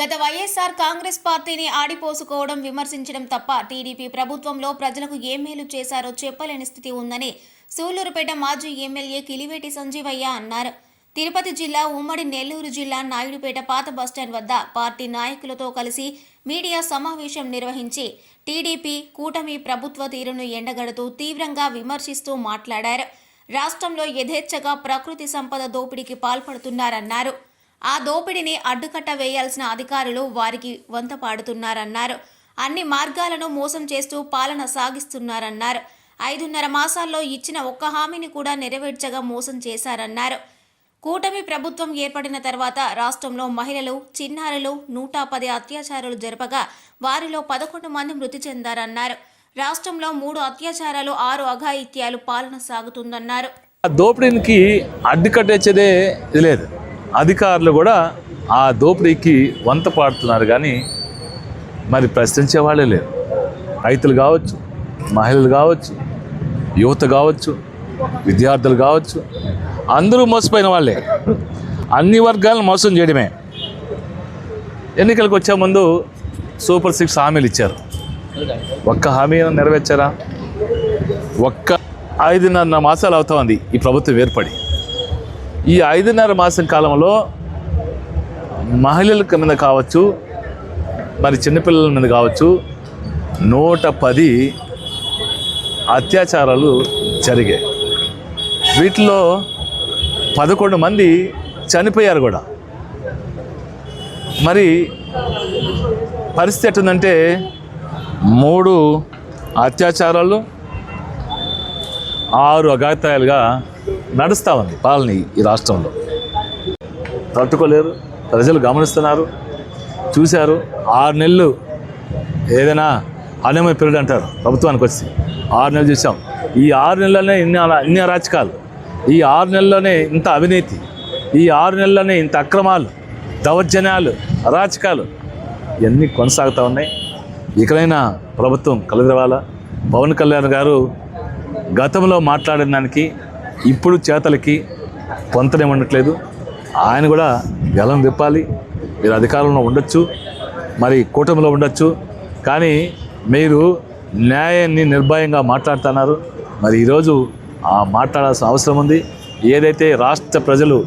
గత వైఎస్ఆర్ కాంగ్రెస్ పార్టీని ఆడిపోసుకోవడం విమర్శించడం తప్ప టీడీపీ ప్రభుత్వంలో ప్రజలకు ఏ మేలు చేశారో చెప్పలేని స్థితి ఉందని సూళ్ళూరుపేట మాజీ ఎమ్మెల్యే కిలివేటి సంజీవయ్య అన్నారు. తిరుపతి జిల్లా ఉమ్మడి నెల్లూరు జిల్లా నాయుడుపేట పాత బస్టాండ్ వద్ద పార్టీ నాయకులతో కలిసి మీడియా సమావేశం నిర్వహించి టీడీపీ కూటమి ప్రభుత్వ తీరును ఎండగడుతూ తీవ్రంగా విమర్శిస్తూ మాట్లాడారు. రాష్ట్రంలో యథేచ్ఛగా ప్రకృతి సంపద దోపిడీకి పాల్పడుతున్నారన్నారు. ఆ దోపిడీని అడ్డుకట్ట వేయాల్సిన అధికారులు వారికి వంత పాడుతున్నారన్నారు. అన్ని మార్గాలను మోసం చేస్తూ పాలన సాగిస్తున్నారన్నారు. ఐదున్నర మాసాల్లో ఇచ్చిన ఒక్క హామీని కూడా నెరవేర్చగా మోసం చేశారన్నారు. కూటమి ప్రభుత్వం ఏర్పడిన తర్వాత రాష్ట్రంలో మహిళలు చిన్నారులు నూట పది అత్యాచారాలు జరపగా వారిలో పదకొండు మంది మృతి చెందారన్నారు. రాష్ట్రంలో మూడు అత్యాచారాలు ఆరు అఘాయిత్యాలు పాలన సాగుతుందన్నారు. ఆ దోపిడీకి అడ్డుకట్టేచ్చేదే లేదు. అధికారులు కూడా ఆ దోపిడీకి వంత పాడుతున్నారు కానీ మరి ప్రశ్నించే వాళ్ళే లేరు. రైతులు కావచ్చు మహిళలు కావచ్చు యువత కావచ్చు విద్యార్థులు కావచ్చు అందరూ మోసపోయిన వాళ్ళే. అన్ని వర్గాలను మోసం చేయడమే. ఎన్నికలకు వచ్చే ముందు సూపర్ సిక్స్ హామీలు ఇచ్చారు. ఒక్క హామీ నెరవేర్చారా? ఒక్క ఐదున్నర మాసాలు అవుతా ఉంది. ఈ ప్రభుత్వం ఏర్పడి. ఈ ఐదున్నర మాసం కాలంలో మహిళల మీద కావచ్చు మరి చిన్నపిల్లల మీద కావచ్చు నూట పది అత్యాచారాలు జరిగాయి. వీటిలో పదకొండు మంది చనిపోయారు కూడా. మరి పరిస్థితి ఎట్టుందంటే మూడు అత్యాచారాలు ఆరు అఘాతాయాలుగా నడుస్తూ ఉంది పాలన ఈ- రాష్ట్రంలో. తట్టుకోలేరు ప్రజలు గమనిస్తున్నారు చూశారు ఆరు నెలలు ఏదైనా హనేమ పీరియడ్ అంటారు ప్రభుత్వానికి వచ్చి. ఆరు నెలలు చూసాం. ఈ ఆరు నెలలోనే ఇన్ని అలా- ఇన్ని అరాచకాలు ఈ ఆరు నెలల్లోనే ఇంత అవినీతి ఈ ఆరు నెలల్లోనే ఇంత అక్రమాలు దౌర్జన్యాలు అరాచకాలు ఇవన్నీ కొనసాగుతూ ఉన్నాయి. ఇకనైనా ప్రభుత్వం కలదిరవాల పవన్ కళ్యాణ్ గారు గతంలో మాట్లాడిన దానికి ఇప్పుడు చేతలకి పొంతనేమండట్లేదు ఆయన కూడా గలం విప్పాలి. మీరు అధికారంలో ఉండొచ్చు. మరి కూటమిలో ఉండొచ్చు. కానీ మీరు న్యాయాన్ని నిర్భయంగా మాట్లాడుతున్నారు. మరి ఈరోజు ఆ మాట్లాడాల్సిన అవసరం ఉంది. ఏదైతే రాష్ట్ర ప్రజలు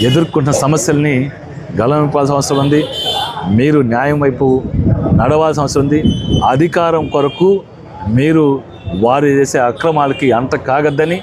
ఎదుర్కొంటున్న సమస్యల్ని గలం విప్పాల్సిన అవసరం ఉంది. మీరు న్యాయం వైపు నడవాల్సిన అవసరం ఉంది. అధికారం కొరకు మీరు వారు చేసే అక్రమాలకి అంత కాగద్దని